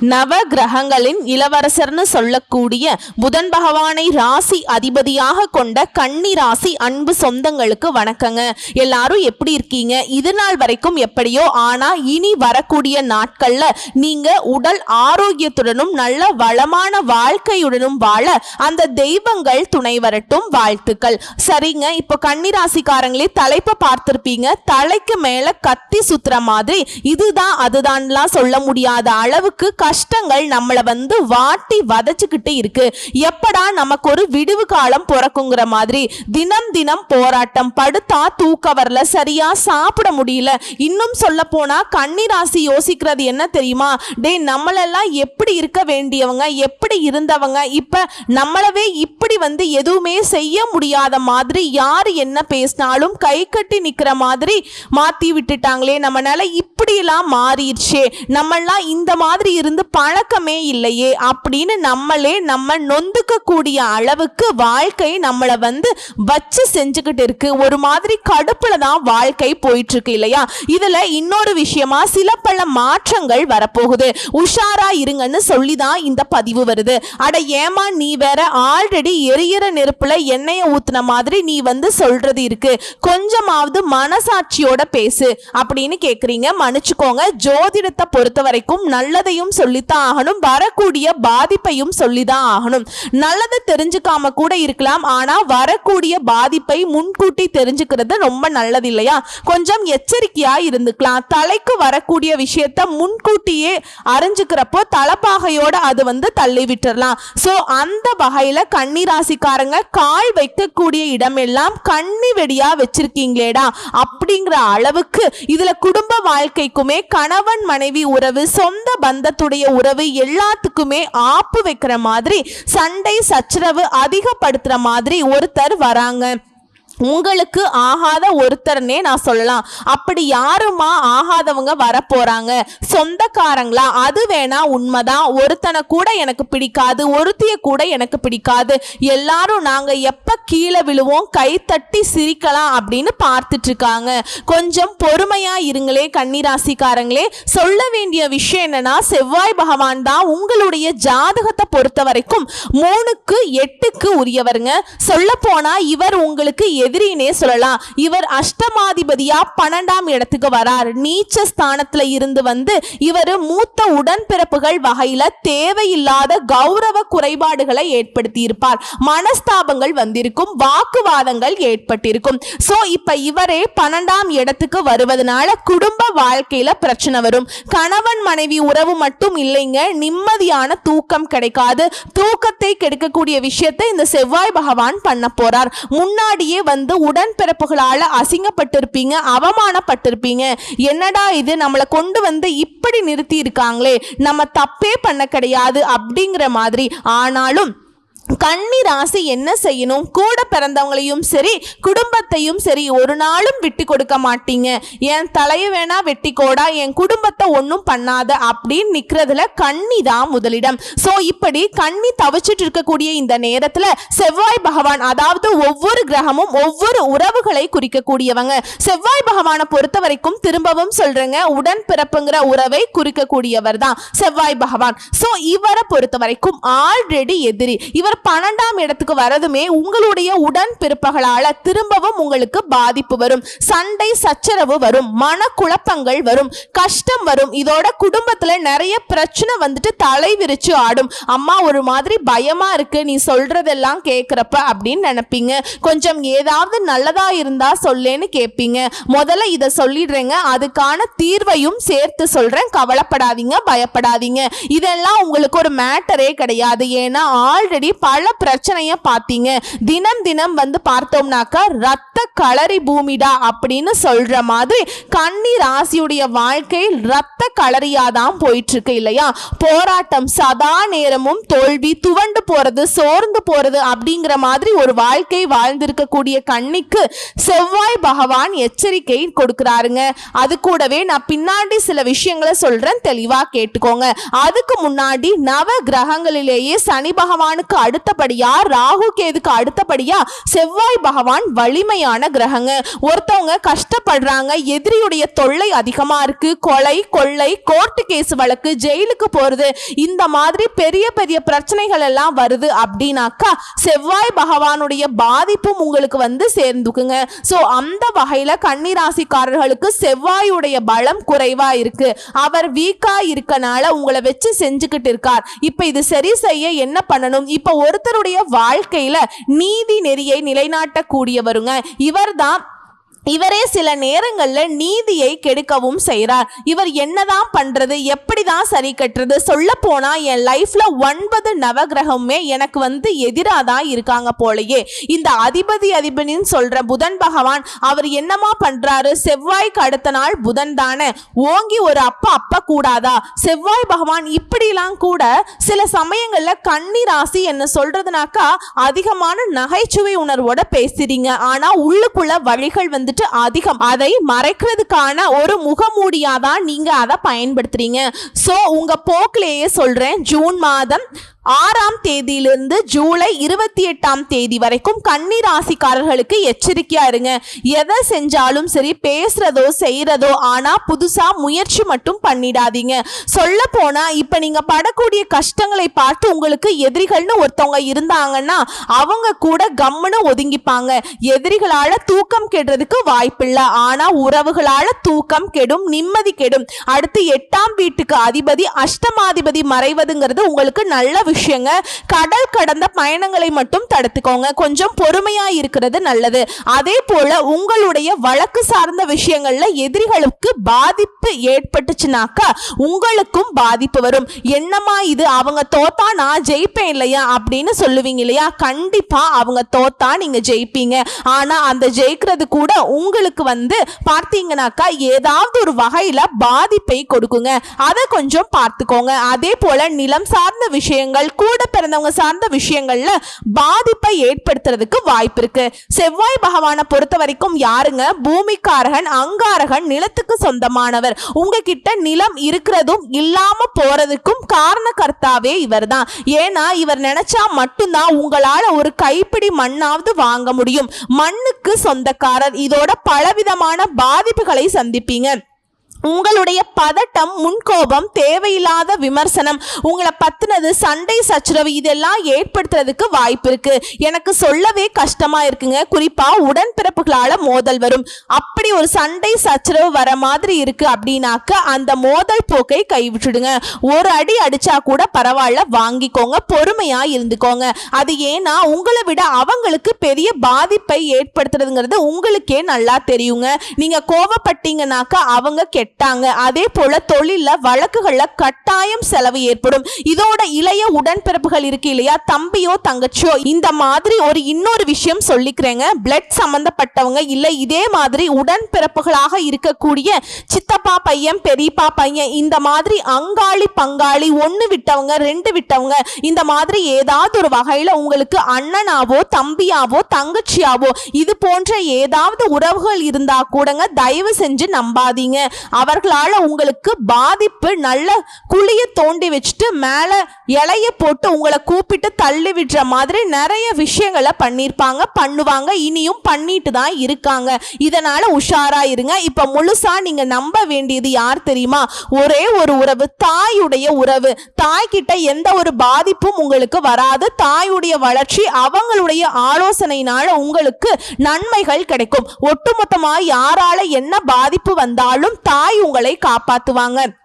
நவ கிரகங்களின் இளவரசர்னு சொல்லக்கூடிய புதன் பகவானை ராசி அதிபதியாக கொண்ட கன்னி ராசி அன்பு சொந்தங்களுக்கு வணக்கங்க. எல்லாரும் எப்படி இருக்கீங்க? இது நாள் வரைக்கும் எப்படியோ ஆனா இனி வரக்கூடிய நாட்கள்ல நீங்க உடல் ஆரோக்கியத்துடனும் நல்ல வளமான வாழ்க்கையுடனும் வாழ அந்த தெய்வங்கள் துணை வரட்டும். வாழ்த்துக்கள். சரிங்க இப்போ கன்னி ராசிக்காரங்களே தலைப்பை பார்த்திருப்பீங்க. தலைக்கு மேல கத்தி சுத்துற மாதிரி இதுதான் அதுதான்லாம் சொல்ல முடியாத அளவுக்கு கஷ்டங்கள் நம்மளை வந்து வாட்டி வதச்சிக்கிட்டு இருக்கு. எப்படா நமக்கு ஒரு விடுவு காலம் பிறக்குங்கிற மாதிரி. தினம் தினம் போராட்டம் படுத்தா தூக்க வரல சரியா சாப்பிட முடியல. இன்னும் சொல்ல போனா கன்னிராசி யோசிக்கிறது என்ன தெரியுமா? டேய் நம்மளெல்லாம் எப்படி இருக்க வேண்டியவங்க எப்படி இருந்தவங்க இப்ப நம்மளவே இப்படி வந்து எதுவுமே செய்ய முடியாத மாதிரி யார் என்ன பேசினாலும் கை கட்டி நிக்கிற மாதிரி மாத்தி விட்டுட்டாங்களே. நம்மளால நிலை இப்படியெல்லாம் மாறிடுச்சே. நம்மளாம் இந்த மாதிரி இருந்து பழக்கமே இல்லையே அப்படின்னு நம்மளே நம்ம நொந்துக்க கூடிய அளவுக்கு வாழ்க்கை நம்மளை வந்து வச்சு செஞ்சுக்கிட்டு இருக்கு. ஒரு மாதிரி கடுப்புல தான் வாழ்க்கை போயிட்டு இருக்கு இல்லையா? இதுல இன்னொரு விஷயமா சில பல மாற்றங்கள் வரப்போகுது. உஷாரா இருங்கன்னு சொல்லி தான் இந்த பதிவு வருது. அட ஏமா நீ வேற ஆல்ரெடி எரியற நெருப்புல எண்ணெயை ஊத்துன மாதிரி நீ வந்து சொல்றது இருக்கு. கொஞ்சமாவது மனசாட்சியோட பேசு அப்படின்னு கேக்குறீங்க. மன்னிச்சுக்கோங்க. ஜோதிடத்தை பொறுத்த வரைக்கும் நல்லதையும் சொல்லித்தான் ஆகணும். வரக்கூடிய பாதிப்பையும் சொல்லிதான் ஆகணும். நல்லதை தெரிஞ்சுக்காம கூட இருக்கலாம். ஆனா வரக்கூடிய பாதிப்பை முன்கூட்டி தெரிஞ்சுக்கிறது ரொம்ப நல்லது இல்லையா? கொஞ்சம் எச்சரிக்கையா இருந்துக்கலாம். தலைக்கு வரக்கூடிய விஷயத்த முன்கூட்டியே அறிஞ்சுக்கிறப்போ தலைப்பாகையோட அது வந்து தள்ளி விட்டுறலாம். ஸோ அந்த வகையில கன்னிராசிக்காரங்க கால் வைக்கக்கூடிய இடமெல்லாம் கண்ணி வெடியா வச்சிருக்கீங்களேடா அப்படிங்கிற அளவுக்கு இதுல குடும்ப வாழ்க்கைக்குமே கணவன் மனைவி உறவு சொந்த பந்தத்துடன் பந்தத்துடைய உறவு எல்லாத்துக்குமே ஆப்பு வைக்கிற மாதிரி சண்டை சச்சரவு அதிகப்படுத்துற மாதிரி ஒருத்தர் வராங்க. உங்களுக்கு ஆகாத ஒருத்தர்னே நான் சொல்லலாம். அப்படி யாருமா ஆகாதவங்க வரப்போறாங்க? சொந்தக்காரங்களா? அது வேணா உண்மைதான். ஒருத்தனை கூட எனக்கு பிடிக்காது. ஒருத்திய கூட எனக்கு பிடிக்காது. எல்லாரும் நாங்க எப்ப கீழே விழுவோம் கை தட்டி சிரிக்கலாம் அப்படின்னு பார்த்துட்டு இருக்காங்க கொஞ்சம் பொறுமையா இருங்களே கன்னிராசிக்காரங்களே. சொல்ல வேண்டிய விஷயம் என்னன்னா செவ்வாய் பகவான் தான் உங்களுடைய ஜாதகத்தை பொறுத்த வரைக்கும் மூணுக்கு எட்டுக்கு உரியவருங்க. சொல்ல போனா இவர் உங்களுக்கு எதிரின்னே சொல்லலாம். இவர் அஷ்டமாதிபதியா பன்னெண்டாம் இடத்துக்கு வரார். நீச்ச ஸ்தானத்துல இருந்து வந்து இவர் மூத்த உடன்பிறப்புகள் வகையில தேவையில்லாத கௌரவ குறைபாடுகளை ஏற்படுத்தி இருப்பார் மனஸ்தாபங்கள் வந்திருக்கும் வாக்குவாதங்கள் ஏற்பட்டிருக்கும். சோ இப்ப இவரே பன்னெண்டாம் இடத்துக்கு வருவதனால குடும்ப வாழ்க்கையில பிரச்சனை வரும். கணவன் மனைவி உறவு மட்டும் இல்லைங்க நிம்மதியான தூக்கம் கிடைக்காது. தூக்கத்தை கெடுக்கக்கூடிய விஷயத்தை இந்த செவ்வாய் பகவான் பண்ண போறார். முன்னாடியே வந்து வந்து உடன்பிறப்புகளால் அசிங்கப்பட்டிருப்பீங்க அவமானப்பட்டிருப்பீங்க. என்னடா இது? நம்மளை கொண்டு வந்து இப்படி நிறுத்தி இருக்காங்களே நம்ம தப்பே பண்ண கிடையாது அப்படிங்கிற மாதிரி. ஆனாலும் கன்னி ராசி என்ன செய்யணும்? கூட பிறந்தவங்களையும் சரி குடும்பத்தையும் சரி ஒரு நாளும் விட்டு கொடுக்க மாட்டீங்க. என் தலையை வேணா வெட்டிக்கோடா என் குடும்பத்தை ஒன்றும் பண்ணாத அப்படின்னு நிற்கிறதுல கன்னி தான் முதலிடம். ஸோ இப்படி கன்னி தவிச்சிட்டு இருக்கக்கூடிய இந்த நேரத்தில் செவ்வாய் பகவான் அதாவது ஒவ்வொரு கிரகமும் ஒவ்வொரு உறவுகளை குறிக்கக்கூடியவங்க. செவ்வாய் பகவானை பொறுத்த வரைக்கும் திரும்பவும் சொல்றேங்க உடன் பிறப்புங்கிற உறவை குறிக்கக்கூடியவர் தான் செவ்வாய் பகவான். ஸோ இவரை பொறுத்த வரைக்கும் ஆல்ரெடி எதிரி. இவர் பன்னெண்டாம் இடத்துக்கு வரதுமே உங்களுடைய உடன் பிறப்புகளால திரும்பவும் உங்களுக்கு பாதிப்பு வரும். சண்டை சச்சரவு வரும். மனக்குழப்பங்கள் வரும். கஷ்டம் வரும். இதோட குடும்பத்துல நிறைய பிரச்சனை வந்துட்டு தலை விரிச்சு ஆடும். அம்மா ஒரு மாதிரி பயமா இருக்கு. நீ சொல்றதெல்லாம் கேட்குறப்ப அப்படின்னு நினைப்பீங்க. கொஞ்சம் ஏதாவது நல்லதா இருந்தா சொல்லேன்னு கேட்பீங்க முதல்ல இதை சொல்லிடுறேங்க. அதுக்கான தீர்வையும் சேர்த்து சொல்றேன். கவலைப்படாதீங்க பயப்படாதீங்க. இதெல்லாம் உங்களுக்கு ஒரு மேட்டரே கிடையாது. ஏன்னா ஆல்ரெடி பல பிரச்சனைய பார்த்தீங்க தினம் தினம் வந்து பார்த்தோம்னாக்கா ரத்த களரி பூமிடா அப்படின்னு சொல்ற மாதிரி கன்னி ராசியுடைய வாழ்க்கை ரத்த களரியா தான் போயிட்டு இருக்கு இல்லையா? போராட்டம் சதா நேரமும் தோல்வி துவண்டு போறது சோர்ந்து போறது அப்படிங்கிற மாதிரி ஒரு வாழ்க்கை வாழ்ந்திருக்கக்கூடிய கண்ணிக்கு செவ்வாய் பகவான் எச்சரிக்கை கொடுக்கிறாருங்க. அது கூடவே நான் பின்னாடி சில விஷயங்களை சொல்றேன் தெளிவா கேட்டுக்கோங்க. அதுக்கு முன்னாடி நவ கிரகங்களிலேயே சனி பகவானுக்கு அடுத்தபடியா ராகு கேதுக்கு அடுத்தபடியா செவ்வாய் பகவான் வலிமையான கிரகங்க. ஒருத்தவங்க கஷ்டப்படுறாங்க எதிரியுடைய தொல்லை அதிகமா இருக்கு கொலை கொள்ளை கோர்ட்டு கேஸ் வழக்கு ஜெயிலுக்கு போறது இந்த மாதிரி பெரிய பெரிய பிரச்சனைகள் எல்லாம் வருது அப்படின்னாக்கா செவ்வாய் பகவானுடைய பாதிப்பும் உங்களுக்கு வந்து சேர்ந்துக்குங்க. ஸோ அந்த வகையில கன்னிராசிக்காரர்களுக்கு செவ்வாயுடைய பலம் குறைவா இருக்கு. அவர் வீக்கா இருக்கனால உங்களை வச்சு செஞ்சுக்கிட்டு இருக்கார். இப்ப இது சரி செய்ய என்ன பண்ணணும்? இப்ப ஒருத்தருடைய வாழ்க்கையில நீதி நெறியை நிலைநாட்டக்கூடியவருங்க. இவர்தான் இவரே சில நேரங்கள்ல நீதியை கெடுக்கவும் செய்கிறார் இவர் என்னதான் பண்றது எப்படிதான் சரி கட்டுறது சொல்ல போனா என் லைஃப்ல ஒன்பது நவகிரகமுமே எனக்கு வந்து எதிராக தான் இருக்காங்க போலயே. இந்த அதிபதி அதிபதின்னு சொல்ற புதன் பகவான் அவர் என்னமா பண்றாரு? செவ்வாய்க்கு அடுத்த நாள் புதன் தானே. ஓங்கி ஒரு அப்பா அப்ப கூடாதா? செவ்வாய் பகவான் இப்படிலாம் கூட சில சமயங்கள்ல கன்னி ராசி என்ன சொல்றதுனாக்கா அதிகமான நகைச்சுவை உணர்வோட பேசுறீங்க. ஆனா உள்ளுக்குள்ள வழிகள் வந்து வந்துட்டு அதிகம். அதை மறைக்கிறதுக்கான ஒரு முகமூடியாதான் நீங்க அதை பயன்படுத்துறீங்க. சோ உங்க போக்கிலேயே சொல்றேன் ஜூன் மாதம் ஆறாம் தேதியிலிருந்து ஜூலை இருபத்தி எட்டாம் தேதி வரைக்கும் கன்னி ராசிக்காரர்களுக்கு எச்சரிக்கையா இருங்க. எதை செஞ்சாலும் சரி பேசுறதோ செய்யறதோ ஆனா புதுசா முயற்சி மட்டும் பண்ணிடாதீங்க. சொல்ல போனா இப்ப நீங்க படக்கூடிய கஷ்டங்களை பார்த்து உங்களுக்கு எதிரிகள்னு ஒருத்தவங்க இருந்தாங்கன்னா அவங்க கூட கம்முன்னு ஒதுங்கிப்பாங்க. எதிரிகளால தூக்கம் கெடுறதுக்கு வாய்ப்பில்லை. ஆனா உறவுகளால தூக்கம் கெடும் நிம்மதி கெடும். அடுத்து எட்டாம் வீட்டுக்கு அதிபதி அஷ்டமாதிபதி மறைவதுங்கிறது உங்களுக்கு நல்ல விஷயங்க. கடல் கடந்த பயணங்களை மட்டும் தடுத்துக்கோங்க. கொஞ்சம் பொறுமையா இருக்கிறது நல்லது. அதே போல உங்களுடைய வழக்கு சார்ந்த விஷயங்கள்ல எதிரிகளுக்கு பாதிப்பு ஏற்பட்டுச்சுனாக்கா உங்களுக்கும் பாதிப்பு வரும். என்னமா இது? அவங்க தோத்தா நான் ஜெயிப்பேன் இல்லையா? அப்படின்னு சொல்லுவீங்க இல்லையா? கண்டிப்பா அவங்க தோத்தா நீங்க ஜெயிப்பீங்க. ஆனா அந்த ஜெயிக்கிறது கூட உங்களுக்கு வந்து பார்த்தீங்கன்னாக்கா ஏதாவது ஒரு வகையில பாதிப்பை கொடுக்குங்க. அதை கொஞ்சம் பார்த்துக்கோங்க. அதே போல நிலம் சார்ந்த விஷயங்கள் கூட பிறந்தவங்க சார்ந்த விஷயங்கள்ல பாதிப்பை ஏற்படுத்துறதுக்கு வாய்ப்பு இருக்கு. செவ்வாய் பகவானை பொறுத்த வரைக்கும் யாருங்க? பூமிக்காரகன் அங்காரகன் நிலத்துக்கு சொந்தமானவர். உங்ககிட்ட நிலம் இருக்கிறதும் இல்லாம போறதுக்கும் காரணகர்த்தாவே இவர்தான். ஏன்னா இவர் நினைச்சா மட்டும்தான் உங்களால ஒரு கைப்பிடி மண்ணாவது வாங்க முடியும். மண்ணுக்கு சொந்தக்காரர். இதோட பலவிதமான பாதிப்புகளை சந்திப்பீங்க. உங்களுடைய பதட்டம் முன்கோபம் தேவையில்லாத விமர்சனம் உங்களை பத்தினது சண்டை சச்சரவு இதெல்லாம் ஏற்படுத்துறதுக்கு வாய்ப்பு இருக்கு. எனக்கு சொல்லவே கஷ்டமா இருக்குங்க. குறிப்பா உடன்பிறப்புகளால மோதல் வரும். அப்படி ஒரு சண்டை சச்சரவு வர மாதிரி இருக்கு அப்படின்னாக்க அந்த மோதல் போக்கை கைவிட்டுடுங்க. ஒரு அடி அடிச்சா கூட பரவாயில்ல வாங்கிக்கோங்க பொறுமையா இருந்துக்கோங்க. அது ஏன்னா உங்களை விட அவங்களுக்கு பெரிய பாதிப்பை ஏற்படுத்துறதுங்கிறது உங்களுக்கே நல்லா தெரியுங்க. நீங்க கோவப்பட்டீங்கன்னாக்க அவங்க விட்டாங்க. அதே போல தொழில வழக்குகள்ல கட்டாயம் செலவு ஏற்படும். இதோட இளைய உடன்பிறப்புகள் இருக்கு இல்லையா? தம்பியோ தங்கச்சியோ இந்த மாதிரி ஒரு இன்னொரு விஷயம் சொல்லிக்கிறேங்க. பிளட் சம்பந்தப்பட்டவங்க இல்ல இதே மாதிரி உடன்பிறப்புகளாக இருக்கக்கூடிய சித்தப்பா பையன் பெரியப்பா பையன் இந்த மாதிரி அங்காளி பங்காளி ஒன்று விட்டவங்க ரெண்டு விட்டவங்க இந்த மாதிரி ஏதாவது ஒரு வகையில உங்களுக்கு அண்ணனாவோ தம்பியாவோ தங்கச்சியாவோ இது போன்ற ஏதாவது உறவுகள் இருந்தா கூடங்க தயவு செஞ்சு நம்பாதீங்க. அவர்களால உங்களுக்கு பாதிப்பு நல்ல குழிய தோண்டி வச்சுட்டு மேல இலைய போட்டு உங்களை கூப்பிட்டு தள்ளி விடுற மாதிரி நிறைய விஷயங்களை பண்ணியிருப்பாங்க பண்ணுவாங்க. இனியும் பண்ணிட்டு தான் இருக்காங்க. இதனால உஷாரா இருங்க. இப்ப முழுசா நீங்க நம்ப வேண்டியது யார் தெரியுமா? ஒரே ஒரு உறவு தாயுடைய உறவு. தாய்கிட்ட எந்த ஒரு பாதிப்பும் உங்களுக்கு வராது. தாயுடைய வளர்ச்சி அவங்களுடைய ஆலோசனையினால உங்களுக்கு நன்மைகள் கிடைக்கும். ஒட்டுமொத்தமாக யாரால என்ன பாதிப்பு வந்தாலும் தாய் உங்களை காப்பாத்துவாங்க.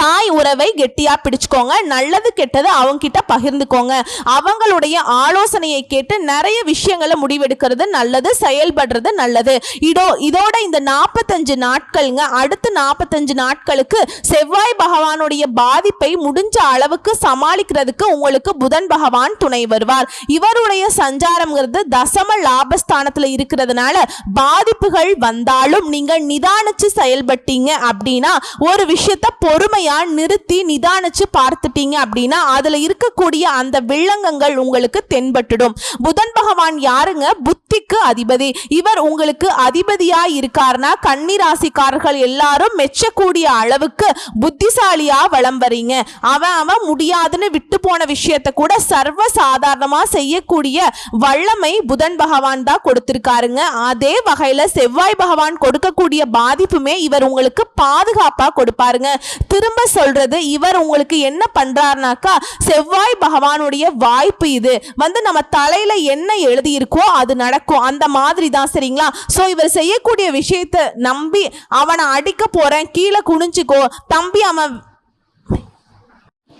தாய் உறவை கெட்டியா பிடிச்சுக்கோங்க நல்லது கெட்டது அவங்க கிட்ட பகிர்ந்துக்கோங்க. அவங்களுடைய ஆலோசனையை கேட்டு நிறைய விஷயங்களை முடிவெடுக்கிறது நல்லது செயல்படுறது நல்லது. இதோ இதோட இந்த நாற்பத்தஞ்சு நாட்கள்ங்க அடுத்த நாற்பத்தஞ்சு நாட்களுக்கு செவ்வாய் பகவானுடைய பாதிப்பை முடிஞ்ச அளவுக்கு சமாளிக்கிறதுக்கு உங்களுக்கு புதன் பகவான் துணை வருவார். இவருடைய சஞ்சாரம்ங்கிறது தசம லாபஸ்தானத்தில் இருக்கிறதுனால பாதிப்புகள் வந்தாலும் நீங்கள் நிதானிச்சு செயல்பட்டீங்க அப்படின்னா ஒரு விஷயத்த பொறுமையா பொறுமையா நிறுத்தி நிதானிச்சு பார்த்துட்டீங்க அப்படின்னா அதுல இருக்கக்கூடிய அந்த வில்லங்கங்கள் உங்களுக்கு தென்பட்டுடும். புதன் பகவான் யாருங்க? புத்திக்கு அதிபதி. இவர் உங்களுக்கு அதிபதியா இருக்காருன்னா கன்னிராசிக்காரர்கள் எல்லாரும் மெச்சக்கூடிய அளவுக்கு புத்திசாலியா வளம் வரீங்க. அவன் அவன் முடியாதுன்னு விட்டு போன விஷயத்தை கூட சர்வ சாதாரணமா செய்யக்கூடிய வல்லமை புதன் பகவான் தான் கொடுத்திருக்காருங்க. அதே வகையில செவ்வாய் பகவான் கொடுக்கக்கூடிய பாதிப்புமே இவர் உங்களுக்கு பாதுகாப்பா கொடுப்பாருங்க. திரும்ப சொல்றது இவர் உங்களுக்கு என்ன பண்றாருனாக்கா செவ்வாய் பகவானுடைய வாய்ப்பு இது. வந்து நம்ம தலையில என்ன எழுதியிருக்கோ அது நடக்கும். அந்த மாதிரி தான் சரிங்களா? ஸோ இவர் செய்யக்கூடிய விஷயத்தை நம்பி அவனை அடிக்க போறேன் கீழே குனிஞ்சுக்கோ தம்பி அவன்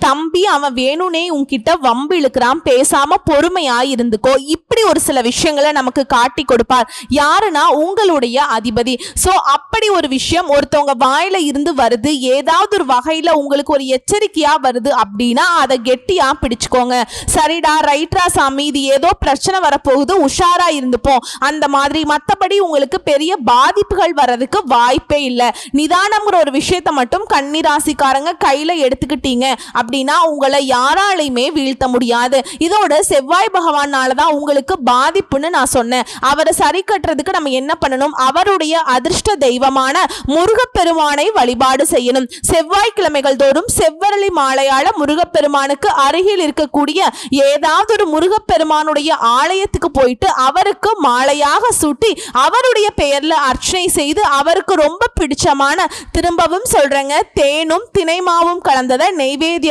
தம்பி அவன் வேணும்னே உன்கிட்ட வம்பு இழுக்கிறான் பேசாம பொறுமையா இருந்துக்கோ இப்படி ஒரு சில விஷயங்களை நமக்கு காட்டி கொடுப்பார். யாருன்னா உங்களுடைய அதிபதி. சோ அப்படி ஒரு விஷயம் ஒருத்தவங்க வாயில இருந்து வருது ஏதாவது ஒரு வகையில உங்களுக்கு ஒரு எச்சரிக்கையா வருது அப்படின்னா அதை கெட்டியா பிடிச்சுக்கோங்க. சரிடா ரைட்ரா சாமி இது ஏதோ பிரச்சனை வரப்போகுது உஷாரா இருந்துப்போம். அந்த மாதிரி மற்றபடி உங்களுக்கு பெரிய பாதிப்புகள் வர்றதுக்கு வாய்ப்பே இல்லை. நிதானம்ங்கிற ஒரு விஷயத்த மட்டும் கன்னிராசிக்காரங்க கையில எடுத்துக்கிட்டீங்க அப்படின்னா உங்களை யாராலையுமே வீழ்த்த முடியாது. இதோட செவ்வாய் பகவானால தான் உங்களுக்கு பாதிப்புன்னு நான் சொன்னேன். அவரை சரி கட்டுறதுக்கு நம்ம என்ன பண்ணணும்? அவருடைய அதிர்ஷ்ட தெய்வமான முருகப்பெருமானை வழிபாடு செய்யணும். செவ்வாய்க்கிழமைகள் தோறும் செவ்வரளி மாலையால முருகப்பெருமானுக்கு அருகில் இருக்கக்கூடிய ஏதாவது ஒரு முருகப்பெருமானுடைய ஆலயத்துக்கு போயிட்டு அவருக்கு மாலையாக சூட்டி அவருடைய பெயர்ல அர்ச்சனை செய்து அவருக்கு ரொம்ப பிடிச்சமான திரும்பவும் சொல்றேங்க தேனும் திணைமாவும் கலந்ததை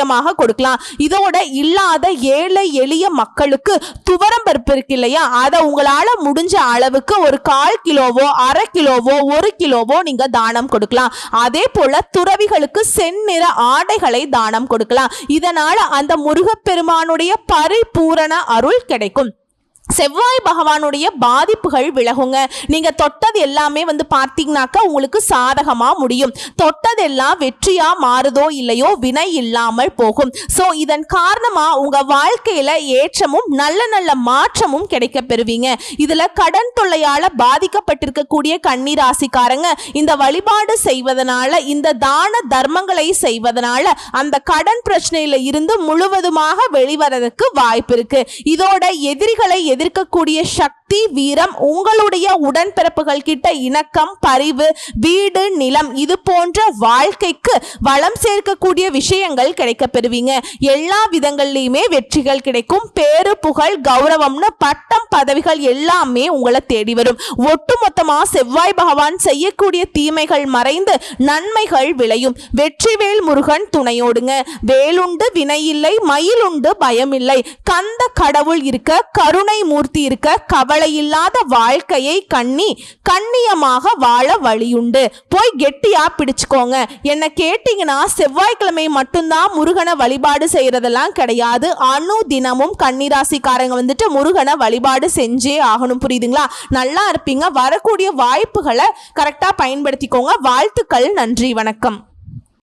நெய்வேத்தியமாக கொடுக்கலாம். இதோட இல்லாத ஏழை எளிய மக்களுக்கு துவரம் பருப்பு இருக்கு இல்லையா? அதை உங்களால முடிஞ்ச அளவுக்கு ஒரு கால் கிலோவோ அரை கிலோவோ ஒரு கிலோவோ நீங்க தானம் கொடுக்கலாம். அதே போல துறவிகளுக்கு செந்நிற ஆடைகளை தானம் கொடுக்கலாம். இதனால அந்த முருகப்பெருமானுடைய பரிபூரண அருள் கிடைக்கும். செவ்வாய் பகவானுடைய பாதிப்புகள் விலகுங்க. நீங்க தொட்டது எல்லாமே வந்து பார்த்தீங்கன்னாக்கா உங்களுக்கு சாதகமா முடியும். தொட்டதெல்லாம் வெற்றியா மாறுதோ இல்லையோ வினை இல்லாமல் போகும். ஸோ இதன் காரணமா உங்க வாழ்க்கையில ஏற்றமும் நல்ல நல்ல மாற்றமும் கிடைக்க பெறுவீங்க. இதுல கடன் தொல்லையால பாதிக்கப்பட்டிருக்கக்கூடிய கண்ணீராசிக்காரங்க இந்த வழிபாடு செய்வதனால இந்த தான தர்மங்களை செய்வதனால அந்த கடன் பிரச்சனையில இருந்து முழுவதுமாக வெளிவரதுக்கு வாய்ப்பு இருக்கு. இதோட எதிரிகளை எதிர்க்கக்கூடிய சக்தி வீரம் உங்களுடைய உடன்பிறப்புகள் கிட்ட இணக்கம் பரிவு வீடு நிலம் இது போன்ற வாழ்க்கைக்கு வளம் சேர்க்கக்கூடிய விஷயங்கள் கிடைக்க பெறுவீங்க எல்லா விதங்கள்லையுமே வெற்றிகள் கிடைக்கும். பேரு புகழ் கௌரவம்னு பட்டம் பதவிகள் எல்லாமே உங்களை தேடி வரும். ஒட்டுமொத்தமா செவ்வாய் பகவான் செய்யக்கூடிய தீமைகள் மறைந்து நன்மைகள் விளையும். வெற்றிவேல் முருகன் துணையோடுங்க. வேலுண்டு வினையில்லை மயிலுண்டு பயமில்லை. கந்த கடவுள் இருக்க கருணை மூர்த்தி இருக்க கவலை இல்லாத வாழ்க்கையை கண்ணி கண்ணியமாக வாழ வழியுண்டு. போய் கெட்டியா பிடிச்சுக்கோங்க. என்ன கேட்டீங்கன்னா செவ்வாய்க்கிழமை மட்டும்தான் முருகனை வழிபாடு செய்யறதெல்லாம் கிடையாது. அணு தினமும் கன்னிராசிக்காரங்க வந்துட்டு முருகனை வழிபாடு செஞ்சே ஆகணும். புரியுதுங்களா? நல்லா இருப்பீங்க. வரக்கூடிய வாய்ப்புகளை கரெக்டாக பயன்படுத்திக்கோங்க. வாழ்த்துக்கள். நன்றி. வணக்கம்.